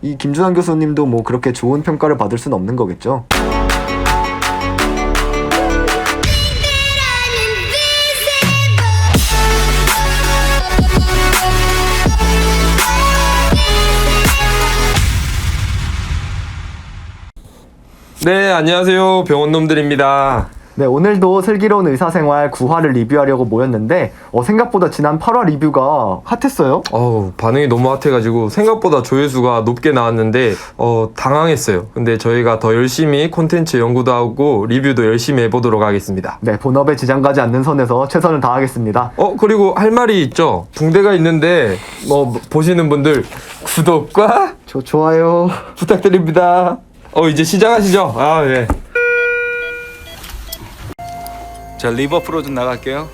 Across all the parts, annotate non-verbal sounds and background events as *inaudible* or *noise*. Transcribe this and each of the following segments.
이 김준환 교수님도 뭐 그렇게 좋은 평가를 받을 수는 없는 거겠죠. 네, 안녕하세요. 병원놈들입니다. 네, 오늘도 슬기로운 의사생활 9화를 리뷰하려고 모였는데 어, 생각보다 지난 8화 리뷰가 핫했어요. 어우, 반응이 너무 핫해가지고 생각보다 조회수가 높게 나왔는데, 어, 당황했어요. 근데 저희가 더 열심히 콘텐츠 연구도 하고 리뷰도 열심히 해보도록 하겠습니다. 네, 본업에 지장 가지 않는 선에서 최선을 다하겠습니다. 어, 그리고 할 말이 있죠. 붕대가 있는데, 뭐, 보시는 분들 구독과 저 좋아요. 부탁드립니다. 어, 이제 시작하시죠. 아, 예. 자 리버 프로즌 나갈게요.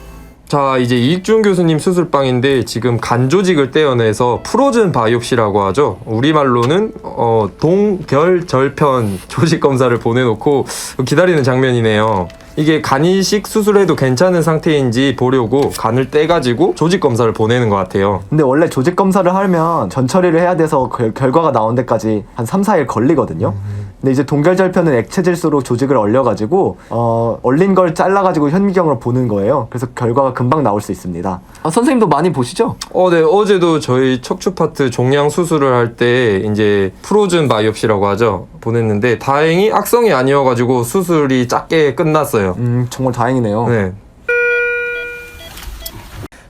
자 이제 이익준 교수님 수술방인데 지금 간 조직을 떼어내서 프로즌 바이옵시라고 하죠 우리말로는 어, 동결절편 *laughs* 조직 검사를 보내놓고 기다리는 장면이네요 이게 간 이식 수술해도 괜찮은 상태인지 보려고 간을 떼가지고 조직 검사를 보내는 것 같아요 근데 원래 조직 검사를 하면 전 처리를 해야 돼서 결, 결과가 나온 데까지 한 3, 4일 걸리거든요. 근데 이제 동결절편은 액체질소로 조직을 얼려가지고 어, 얼린 걸 잘라가지고 현미경으로 보는 거예요. 그래서 결과가 금방 나올 수 있습니다. 아, 선생님도 많이 보시죠? 어, 네. 어제도 저희 척추 파트 종양 수술을 할 때 이제 프로즌 바이옵시라고 하죠. 보냈는데 다행히 악성이 아니어가지고 수술이 짧게 끝났어요. 음 정말 다행이네요. 네.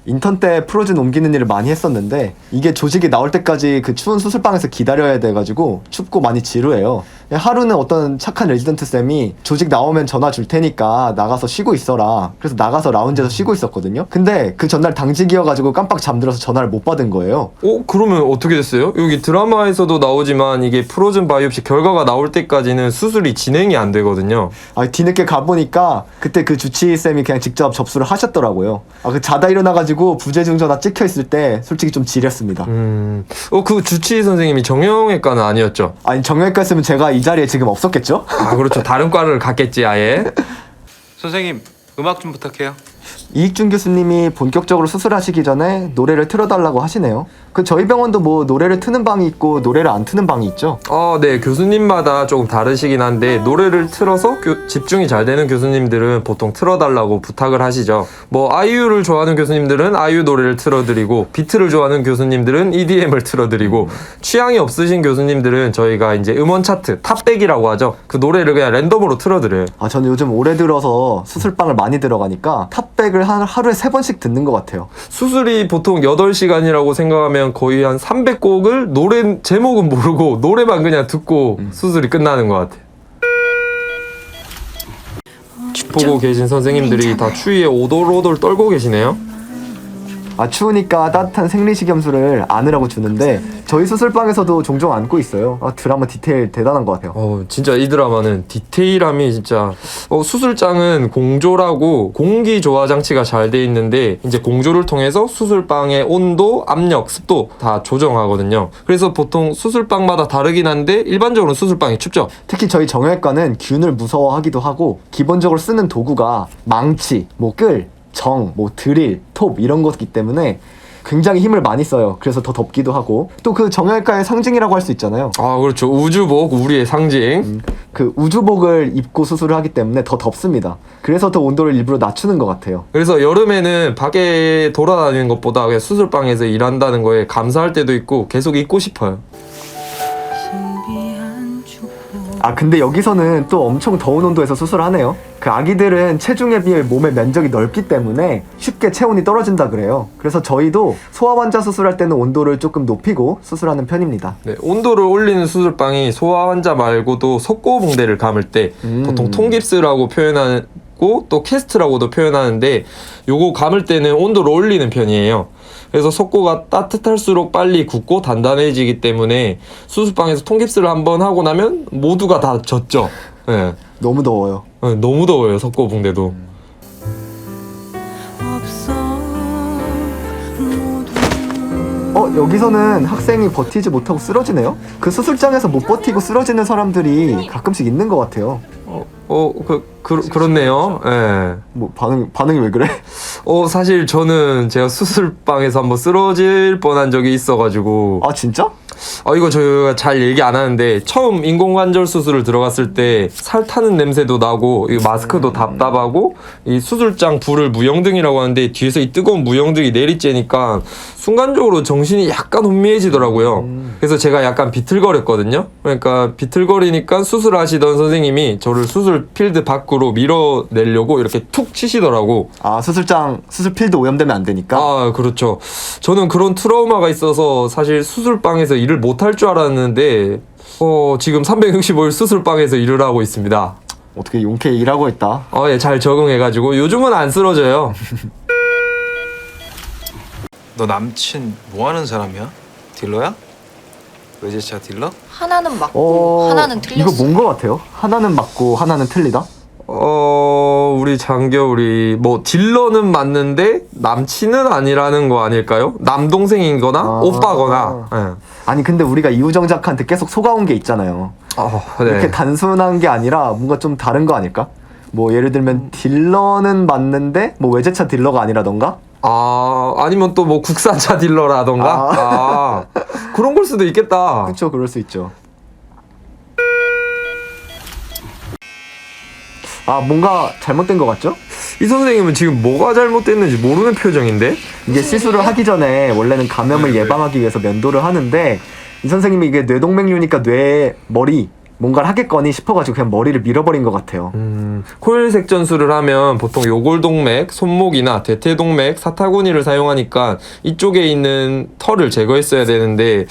인턴 때 프로즌 옮기는 일을 많이 했었는데 이게 조직이 나올 때까지 그 추운 수술방에서 기다려야 돼가지고 춥고 많이 지루해요. 하루는 어떤 착한 레지던트 쌤이 조직 나오면 전화 줄 테니까 나가서 쉬고 있어라. 그래서 나가서 라운지에서 쉬고 있었거든요. 근데 그 전날 당직이어가지고 깜빡 잠들어서 전화를 못 받은 거예요. 어, 그러면 어떻게 됐어요? 여기 드라마에서도 나오지만 이게 프로즌 바이옵시 결과가 나올 때까지는 수술이 진행이 안 되거든요. 아, 뒤늦게 가보니까 그때 그 주치의 쌤이 그냥 직접 접수를 하셨더라고요. 아, 그 자다 일어나가지고 부재중 전화 찍혀 있을 때 솔직히 좀 지렸습니다. 음. 어, 그 주치의 선생님이 정형외과는 아니었죠? 아니 정형외과 했으면 제가 이 자리에 지금 없었겠죠? 아, 그렇죠. 다른 과를 갔겠지, 아예. *laughs* 선생님 음악 좀 부탁해요. 이익준 교수님이 본격적으로 수술하시기 전에 노래를 틀어달라고 하시네요. 그 저희 병원도 뭐 노래를 트는 방이 있고 노래를 안 트는 방이 있죠. 어, 네. 교수님마다 조금 다르시긴 한데 노래를 틀어서 교- 집중이 잘 되는 교수님들은 보통 틀어달라고 부탁을 하시죠. 뭐 아이유를 좋아하는 교수님들은 아이유 노래를 틀어드리고 비트를 좋아하는 교수님들은 EDM을 틀어드리고 취향이 없으신 교수님들은 저희가 이제 음원 차트 탑백이라고 하죠. 그 노래를 그냥 랜덤으로 틀어드려요. 아 저는 요즘 올해 들어서 수술방을 많이 들어가니까 탑백을 한 하루에 세 번씩 듣는 것 같아요. 수술이 보통 8시간이라고 생각하면 거의 한 300곡을 노래 제목은 모르고 노래만 그냥 듣고 수술이 끝나는 것 같아요. 보고 계신 선생님들이 다 추위에 오돌오돌 떨고 계시네요. 아 추우니까 따뜻한 생리식염수를 안으라고 주는데 저희 수술방에서도 종종 안고 있어요. 아 드라마 디테일 대단한 것 같아요. 어, 진짜 이 드라마는 디테일함이 진짜 어, 수술장은 공조라고 공기 조화 장치가 잘 돼 있는데 이제 공조를 통해서 수술방의 온도, 압력, 습도 다 조정하거든요. 그래서 보통 수술방마다 다르긴 한데 일반적으로 수술방이 춥죠. 특히 저희 정형외과는 균을 무서워하기도 하고 기본적으로 쓰는 도구가 망치, 뭐 끌, 정, 뭐 드릴, 톱 이런 거기 때문에 굉장히 힘을 많이 써요. 그래서 더 덥기도 하고 또 그 정형외과의 상징이라고 할 수 있잖아요. 아 그렇죠 우주복 우리의 상징 그 우주복을 입고 수술을 하기 때문에 더 덥습니다. 그래서 더 온도를 일부러 낮추는 것 같아요. 그래서 여름에는 밖에 돌아다니는 것보다 그냥 수술방에서 일한다는 거에 감사할 때도 있고 계속 있고 싶어요 아 근데 여기서는 또 엄청 더운 온도에서 수술하네요. 그 아기들은 체중에 비해 몸의 면적이 넓기 때문에 쉽게 체온이 떨어진다 그래요. 그래서 저희도 소아 환자 수술할 때는 온도를 조금 높이고 수술하는 편입니다. 네, 온도를 올리는 수술방이 소아 환자 말고도 석고 붕대를 감을 때 음. 보통 통깁스라고 표현하고 또 캐스트라고도 표현하는데 요거 감을 때는 온도를 올리는 편이에요. 그래서 석고가 따뜻할수록 빨리 굳고 단단해지기 때문에 수술방에서 통깁스를 한번 하고 나면 모두가 다 젖죠. 네. 너무 더워요. 네, 너무 더워요 석고붕대도. 어 여기서는 학생이 버티지 못하고 쓰러지네요. 그 수술장에서 못 버티고 쓰러지는 사람들이 가끔씩 있는 것 같아요. 어, 어, 그, 그 그렇네요. 예. 뭐 반응 반응이 왜 그래? 어, 사실 저는 제가 수술방에서 한번 쓰러질 뻔한 적이 있어가지고, 아 진짜? 어, 이거 저희가 잘 얘기 안 하는데 처음 인공관절 수술을 들어갔을 때 살 타는 냄새도 나고 이 마스크도 답답하고 이 수술장 불을 무영등이라고 하는데 뒤에서 이 뜨거운 무영등이 내리쬐니까 순간적으로 정신이 약간 혼미해지더라고요. 그래서 제가 약간 비틀거렸거든요. 그러니까 비틀거리니까 수술하시던 선생님이 저를 수술 필드 밖으로 밀어내려고 이렇게 툭 치시더라고. 아 수술장 수술 필드 오염되면 안 되니까. 아, 그렇죠. 저는 그런 트라우마가 있어서 사실 수술방에서 일을 못할 줄 알았는데, 어, 지금 365일 수술방에서 일을 하고 있습니다. 어떻게 용케 일하고 있다. 어, 예, 잘 적응해가지고 요즘은 안 쓰러져요. *laughs* 너 남친 뭐 하는 사람이야? 딜러야? 외제차 딜러? 하나는 맞고 하나는 틀렸어. 어, 이거 뭔 거 같아요? 하나는 맞고 하나는 틀리다. 어, 우리 장겨울이, 뭐, 딜러는 맞는데, 남친은 아니라는 거 아닐까요? 남동생인거나, 아. 오빠거나. 예. 아니 근데 우리가 이우정작한테 계속 속아온 게 있잖아요. 어, 네. 이렇게 단순한 게 아니라 뭔가 좀 다른 거 아닐까? 뭐 예를 들면 딜러는 맞는데 뭐 외제차 딜러가 아니라던가? 아, 아니면 또 뭐 국산차 딜러라던가? 아, 그런 걸 수도 있겠다. 그렇죠, 그럴 수 있죠. 아 뭔가 잘못된 것 같죠? 이 선생님은 지금 뭐가 잘못됐는지 모르는 표정인데? 이게 시술을 하기 전에 원래는 감염을 예방하기 위해서 면도를 하는데 이 선생님이 이게 뇌동맥류니까 뇌 머리 뭔가를 하겠거니 싶어가지고 그냥 머리를 밀어버린 것 같아요. 음, 코일색 전술을 하면 보통 요골동맥, 손목이나 대퇴동맥, 사타구니를 사용하니까 이쪽에 있는 털을 제거했어야 되는데,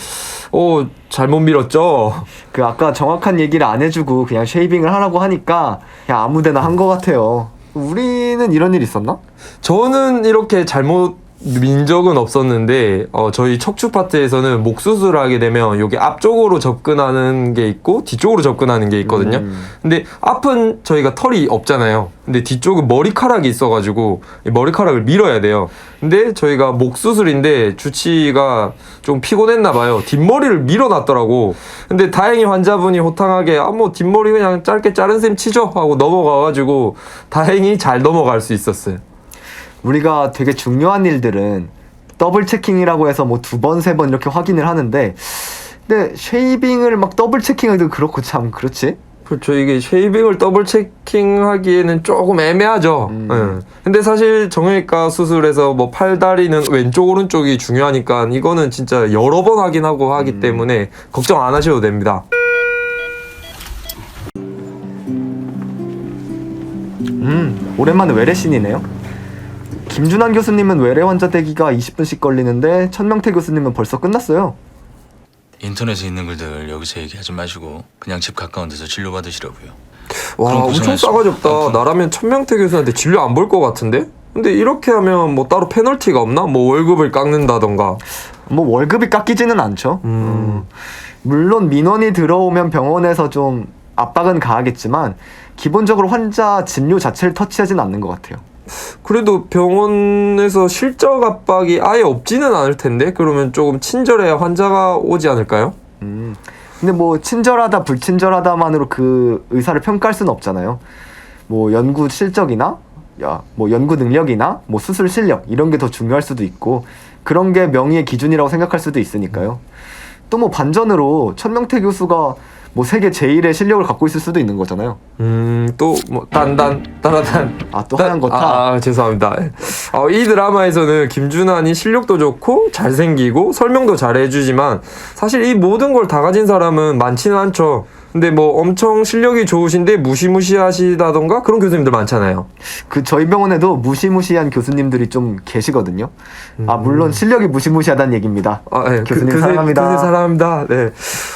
어, 잘못 밀었죠? 그 아까 정확한 얘기를 안 해주고 그냥 쉐이빙을 하라고 하니까 그냥 아무데나 한 것 같아요. 우리는 이런 일 있었나? 저는 이렇게 잘못 민 적은 없었는데 어, 저희 척추 파트에서는 목 수술을 하게 되면 여기 앞쪽으로 접근하는 게 있고 뒤쪽으로 접근하는 게 있거든요. 음. 근데 앞은 저희가 털이 없잖아요. 근데 뒤쪽은 머리카락이 있어가지고 이 머리카락을 밀어야 돼요. 근데 저희가 목 수술인데 주치가 좀 피곤했나 봐요. 뒷머리를 밀어놨더라고. 근데 다행히 환자분이 호탕하게 아 뭐 뒷머리 그냥 짧게 자른 셈 치죠 하고 넘어가가지고 다행히 잘 넘어갈 수 있었어요. 우리가 되게 중요한 일들은 더블 체킹이라고 해서 뭐 두 번, 세 번 이렇게 확인을 하는데 근데 쉐이빙을 막 더블 체킹하기도 그렇고 참 그렇지? 그렇죠. 이게 쉐이빙을 더블 체킹하기에는 조금 애매하죠. 음. 예. 근데 사실 정형외과 수술에서 뭐 팔다리는 왼쪽 오른쪽이 중요하니까 이거는 진짜 여러 번 확인하고 하기 때문에 걱정 안 하셔도 됩니다. 음, 오랜만에 외래신이네요. 김준환 교수님은 외래 환자 대기가 20분씩 걸리는데 천명태 교수님은 벌써 끝났어요. 인터넷에 있는 글들 여기서 얘기하지 마시고 그냥 집 가까운 데서 치료받으시라고요. 와 그럼 엄청 고생했어. 싸가지 없다. 아무튼. 나라면 천명태 교수한테 진료 안 볼 것 같은데? 근데 이렇게 하면 뭐 따로 페널티가 없나? 뭐 월급을 깎는다던가. 뭐 월급이 깎이지는 않죠. 음, 물론 민원이 들어오면 병원에서 좀 압박은 가하겠지만 기본적으로 환자 진료 자체를 터치하진 않는 것 같아요. 그래도 병원에서 실적 압박이 아예 없지는 않을 텐데 그러면 조금 친절해야 환자가 오지 않을까요? 음, 근데 뭐 친절하다 불친절하다만으로 그 의사를 평가할 수는 없잖아요. 뭐 연구 실적이나 야, 뭐 연구 능력이나 뭐 수술 실력 이런 게 더 중요할 수도 있고 그런 게 명의의 기준이라고 생각할 수도 있으니까요. 또 뭐 반전으로 천명태 교수가 뭐 세계 제일의 실력을 갖고 있을 수도 있는 거잖아요. 음또 뭐 딴딴 따라단 아, 또 하얀 거 타? 아, 아, 죄송합니다. 어, 이 드라마에서는 김준환이 실력도 좋고 잘생기고 설명도 잘해주지만 사실 이 모든 걸 다 가진 사람은 많지는 않죠. 근데 뭐 엄청 실력이 좋으신데 무시무시하시다던가 그런 교수님들 많잖아요. 그 저희 병원에도 무시무시한 교수님들이 좀 계시거든요. 아 물론 실력이 무시무시하다는 얘기입니다. 아, 네. 교수님 그, 사랑합니다. 교수님 사랑합니다. 네.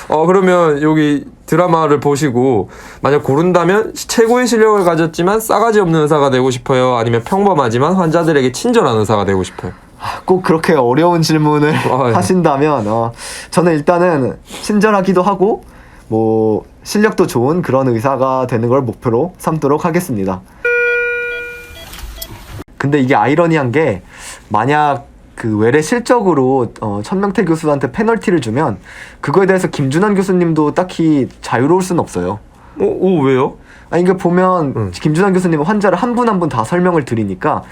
어, 그러면 여기 드라마를 보시고 만약 고른다면 최고의 실력을 가졌지만 싸가지 없는 의사가 되고 싶어요. 아니면 평범하지만 환자들에게 친절한 의사가 되고 싶어요. 꼭 그렇게 어려운 질문을 아, 예. 하신다면 어, 저는 일단은 친절하기도 하고 뭐 실력도 좋은 그런 의사가 되는 걸 목표로 삼도록 하겠습니다. 근데 이게 아이러니한 게 만약 그 외래 실적으로 어, 천명태 교수한테 페널티를 주면 그거에 대해서 김준환 교수님도 딱히 자유로울 수는 없어요. 어, 오, 왜요? 아니 이게 보면 응. 김준환 교수님은 환자를 한 분 한 분 다 설명을 드리니까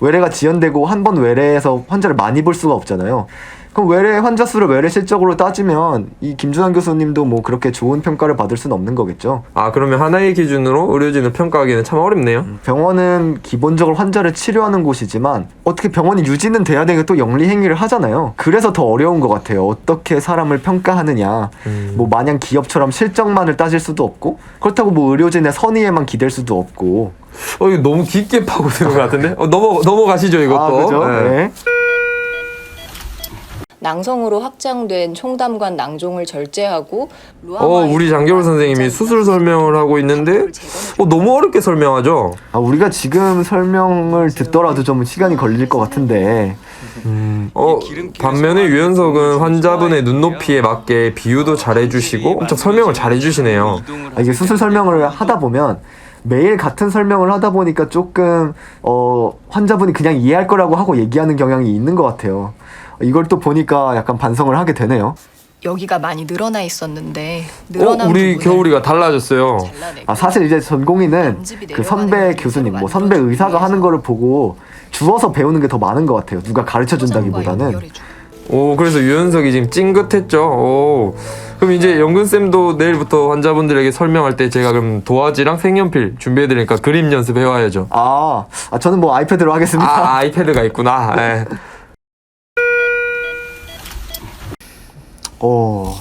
외래가 지연되고 한 번 외래에서 환자를 많이 볼 수가 없잖아요. 그럼 외래 환자 수를 외래 실적으로 따지면 이 김준환 교수님도 뭐 그렇게 좋은 평가를 받을 수는 없는 거겠죠. 아 그러면 하나의 기준으로 의료진을 평가하기는 참 어렵네요. 병원은 기본적으로 환자를 치료하는 곳이지만 어떻게 병원이 유지는 돼야 되게 또 영리 행위를 하잖아요. 그래서 더 어려운 것 같아요. 어떻게 사람을 평가하느냐. 뭐 마냥 기업처럼 실적만을 따질 수도 없고 그렇다고 뭐 의료진의 선의에만 기댈 수도 없고. 어 이거 너무 깊게 파고드는 것 같은데? 어, 넘어 넘어가시죠 이것도. 아 그죠? 네. 네. 낭성으로 확장된 총담관 낭종을 절제하고 어 우리 장겨울 선생님이 수술 설명을 하고 있는데 어, 너무 어렵게 설명하죠. 아, 우리가 지금 설명을 듣더라도 좀 시간이 걸릴 것 같은데 어 반면에 유연석은 환자분의 눈높이에 맞게 비유도 잘해주시고 엄청 설명을 잘해주시네요. 아, 이게 수술 설명을 하다 보면 매일 같은 설명을 하다 보니까 조금 어, 환자분이 그냥 이해할 거라고 하고 얘기하는 경향이 있는 것 같아요. 이걸 또 보니까 약간 반성을 하게 되네요. 여기가 많이 늘어나 있었는데 어 늘어난 우리 부분을 겨울이가 달라졌어요. 잘라내고 아 사실 이제 전공의는 남집이 그 선배 내려가는 교수님, 뭐 선배 의사가 하는 거를 보고 주워서 배우는 게 더 많은 것 같아요. 누가 가르쳐 준다기보다는. 연결해주고. 오 그래서 유연석이 지금 찡긋했죠. 오 그럼 이제 영근 쌤도 내일부터 환자분들에게 설명할 때 제가 그럼 도화지랑 색연필 준비해드리니까 그림 연습 해 와야죠. 아, 아 저는 뭐 아이패드로 하겠습니다. 아 아이패드가 있구나. 예. 어,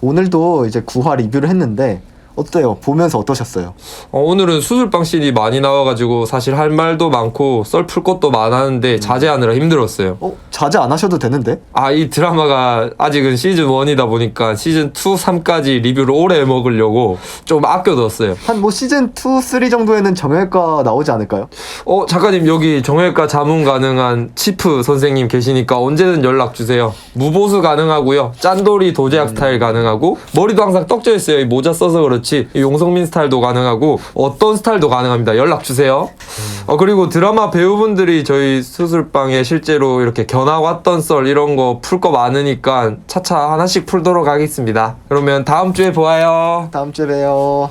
오늘도 이제 구화 리뷰를 했는데 어때요? 보면서 어떠셨어요? 어, 오늘은 수술방 씬이 많이 나와가지고 사실 할 말도 많고 썰풀 것도 많았는데 자제하느라 힘들었어요. 어, 자제 안 하셔도 되는데? 아, 이 드라마가 아직은 시즌 1이다 보니까 시즌 2, 3까지 리뷰를 오래 먹으려고 좀 아껴뒀어요. 한 뭐 시즌 2, 3 정도에는 정형외과 나오지 않을까요? 어, 작가님 여기 정형외과 자문 가능한 치프 선생님 계시니까 언제든 연락 주세요. 무보수 가능하고요. 짠돌이 도제약 스타일 가능하고 머리도 항상 떡져 있어요. 이 모자 써서 그렇지. 이 용성민 스타일도 가능하고 어떤 스타일도 가능합니다. 연락 주세요. 어, 그리고 드라마 배우분들이 저희 수술방에 실제로 이렇게 견학 왔던 썰 이런 거 풀 거 많으니까 차차 하나씩 풀도록 하겠습니다. 그러면 다음 주에 보아요. 다음 주에 봬요.